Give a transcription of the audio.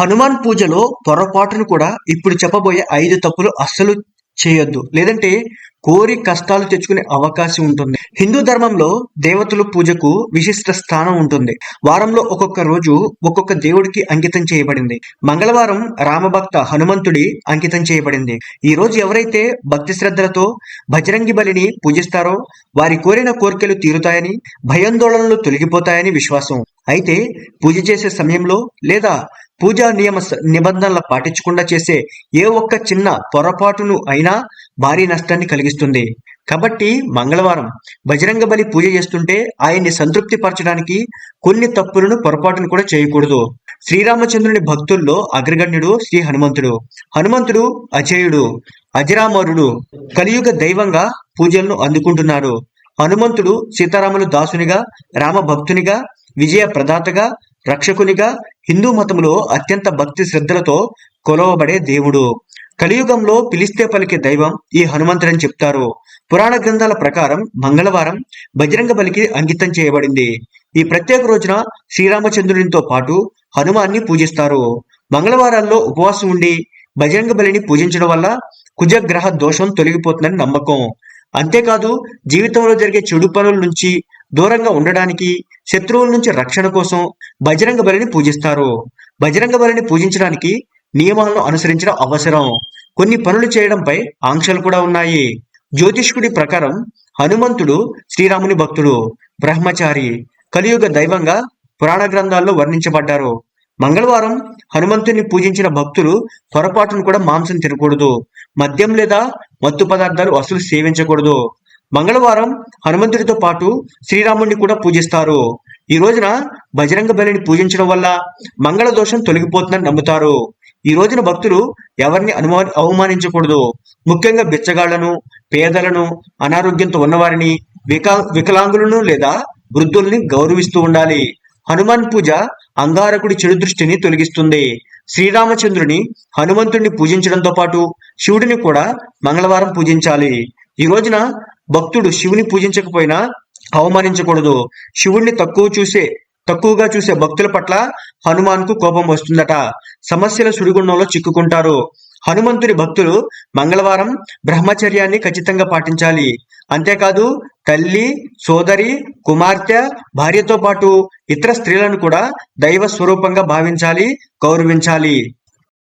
హనుమాన్ పూజలో పొరపాటును కూడా ఇప్పుడు చెప్పబోయే ఐదు తప్పులు అస్సలు చేయొద్దు. లేదంటే కోరి కష్టాలు తెచ్చుకునే అవకాశం ఉంటుంది. హిందూ ధర్మంలో దేవతలు పూజకు విశిష్ట స్థానం ఉంటుంది. వారంలో ఒక్కొక్క రోజు ఒక్కొక్క దేవుడికి అంకితం చేయబడింది. మంగళవారం రామభక్త హనుమంతుడి అంకితం చేయబడింది. ఈ రోజు ఎవరైతే భక్తి శ్రద్ధలతో బజరంగి బలిని పూజిస్తారో వారి కోరిన కోరికలు తీరుతాయని భయాందోళనలు తొలగిపోతాయని విశ్వాసం. అయితే పూజ చేసే సమయంలో లేదా పూజా నియమ నిబంధనలు పాటించకుండా చేసే ఏ ఒక్క చిన్న పొరపాటును అయినా భారీ నష్టాన్ని కలిగిస్తుంది. కాబట్టి మంగళవారం బజరంగ బలి పూజ చేస్తుంటే ఆయన్ని సంతృప్తి పరచడానికి కొన్ని తప్పులను పొరపాటును కూడా చేయకూడదు. శ్రీరామచంద్రుని భక్తుల్లో అగ్రగణ్యుడు శ్రీ హనుమంతుడు. హనుమంతుడు అజేయుడు అజరామరుడు కలియుగ దైవంగా పూజలను అందుకుంటున్నాడు. హనుమంతుడు సీతారాములు దాసునిగా రామ భక్తునిగా విజయ ప్రదాతగా రక్షకునిగా హిందూ మతంలో అత్యంత భక్తి శ్రద్ధలతో కొలవబడే దేవుడు. కలియుగంలో పిలిస్తే పలికే దైవం ఈ హనుమంతుడని చెప్తారు. పురాణ గ్రంథాల ప్రకారం మంగళవారం బజరంగ బలికి అంకితం చేయబడింది. ఈ ప్రత్యేక రోజున శ్రీరామచంద్రునితో పాటు హనుమాన్ని పూజిస్తారు. మంగళవారాల్లో ఉపవాసం ఉండి బజరంగ బలిని పూజించడం వల్ల కుజగ్రహ దోషం తొలగిపోతుందని నమ్మకం. అంతేకాదు జీవితంలో జరిగే చెడు పనుల నుంచి దూరంగా ఉండడానికి శత్రువుల నుంచి రక్షణ కోసం బజరంగ బలిని పూజిస్తారు. బజరంగ బలిని పూజించడానికి నియమాలను అనుసరించడం అవసరం. కొన్ని పనులు చేయడంపై ఆంక్షలు కూడా ఉన్నాయి. జ్యోతిష్కుడి ప్రకారం హనుమంతుడు శ్రీరాముని భక్తుడు బ్రహ్మచారి కలియుగ దైవంగా పురాణ గ్రంథాల్లో వర్ణించబడ్డారు. మంగళవారం హనుమంతుని పూజించిన భక్తులు పొరపాటును కూడా మాంసం తినకూడదు. మద్యం లేదా మత్తు పదార్థాలు అసలు సేవించకూడదు. మంగళవారం హనుమంతుడితో పాటు శ్రీరాముడిని కూడా పూజిస్తారు. ఈ రోజున బజరంగ బలిని పూజించడం వల్ల మంగళ దోషం తొలగిపోతుందని నమ్ముతారు. ఈ రోజున భక్తులు ఎవరిని అనుమా అవమానించకూడదు. ముఖ్యంగా బిచ్చగాళ్ళను పేదలను అనారోగ్యంతో ఉన్నవారిని వికా వికలాంగులను లేదా వృద్ధుల్ని గౌరవిస్తూ ఉండాలి. హనుమాన్ పూజ అంగారకుడి చెడు దృష్టిని తొలగిస్తుంది. శ్రీరామచంద్రుని హనుమంతుడిని పూజించడంతో పాటు శివుడిని కూడా మంగళవారం పూజించాలి. ఈ రోజున భక్తుడు శివుని పూజించకపోయినా అవమానించకూడదు. శివుణ్ణి తక్కువ చూసే తక్కువగా చూసే భక్తుల పట్ల హనుమాన్కు కోపం వస్తుందట. సమస్యల సుడిగుండంలో చిక్కుకుంటారు. హనుమంతుడి భక్తులు మంగళవారం బ్రహ్మచర్యాన్ని ఖచ్చితంగా పాటించాలి. అంతేకాదు తల్లి సోదరి కుమార్తె భార్యతో పాటు ఇతర స్త్రీలను కూడా దైవ స్వరూపంగా భావించాలి గౌరవించాలి.